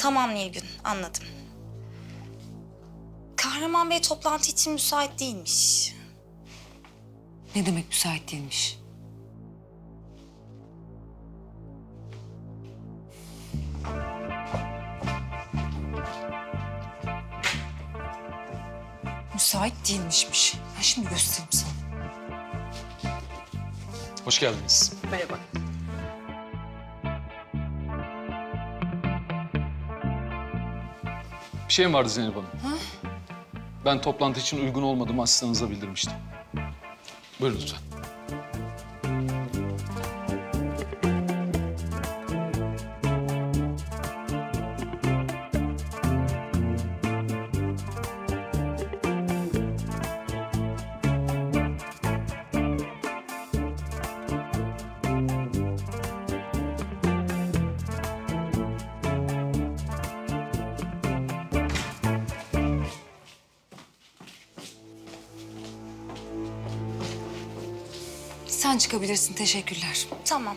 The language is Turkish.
Tamam Nilgün, anladım. Kahraman Bey toplantı için müsait değilmiş. Ne demek müsait değilmiş? Müsait değilmişmiş. Ben şimdi göstereyim sana. Hoş geldiniz. Merhaba. Bir şey mi vardı Zeynep Hanım? Ben toplantı için uygun olmadığımı asistanınıza bildirmiştim. Buyurun lütfen. Sen çıkabilirsin. Teşekkürler. Tamam,